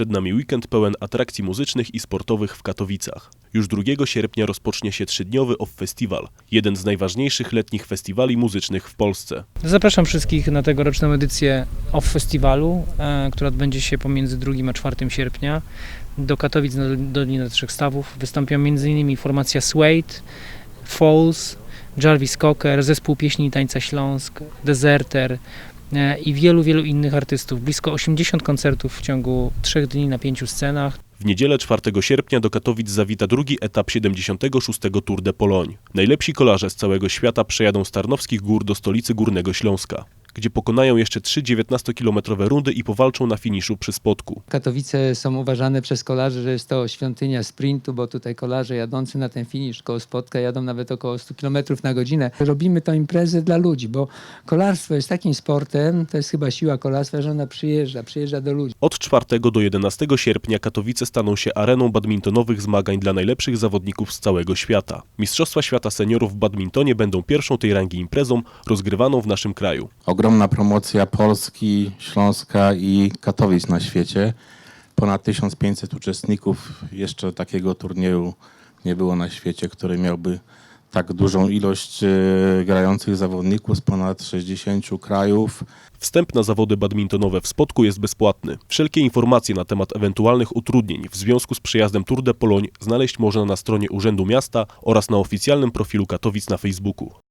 Przed nami weekend pełen atrakcji muzycznych i sportowych w Katowicach. Już 2 sierpnia rozpocznie się trzydniowy OFF Festival, jeden z najważniejszych letnich festiwali muzycznych w Polsce. Zapraszam wszystkich na tegoroczną edycję OFF Festiwalu, e, która odbędzie się pomiędzy 2 a 4 sierpnia. Do Katowic na Dolinę Trzech Stawów wystąpią m.in. formacja Suede, Falls, Jarvis Cocker, Zespół Pieśni i Tańca Śląsk, Deserter e, i wielu, wielu innych artystów. Blisko 80 koncertów w ciągu 3 dni na pięciu scenach. W niedzielę 4 sierpnia do Katowic zawita drugi etap 76. Tour de Pologne. Najlepsi kolarze z całego świata przejadą z Tarnowskich Gór do stolicy Górnego Śląska, gdzie pokonają jeszcze trzy 19-kilometrowe rundy i powalczą na finiszu przy Spodku. Katowice są uważane przez kolarzy, że jest to świątynia sprintu, bo tutaj kolarze jadący na ten finisz koło spotka jadą nawet około 100 km na godzinę. Robimy tą imprezę dla ludzi, bo kolarstwo jest takim sportem, to jest chyba siła kolarstwa, że ona przyjeżdża, przyjeżdża do ludzi. Od 4 do 11 sierpnia Katowice staną się areną badmintonowych zmagań dla najlepszych zawodników z całego świata. Mistrzostwa Świata Seniorów w badmintonie będą pierwszą tej rangi imprezą rozgrywaną w naszym kraju. Ogromna promocja Polski, Śląska i Katowic na świecie. Ponad 1500 uczestników. Jeszcze takiego turnieju nie było na świecie, który miałby tak dużą ilość e, grających zawodników z ponad 60 krajów. Wstęp na zawody badmintonowe w Spodku jest bezpłatny. Wszelkie informacje na temat ewentualnych utrudnień w związku z przyjazdem Tour de Pologne znaleźć można na stronie Urzędu Miasta oraz na oficjalnym profilu Katowic na Facebooku.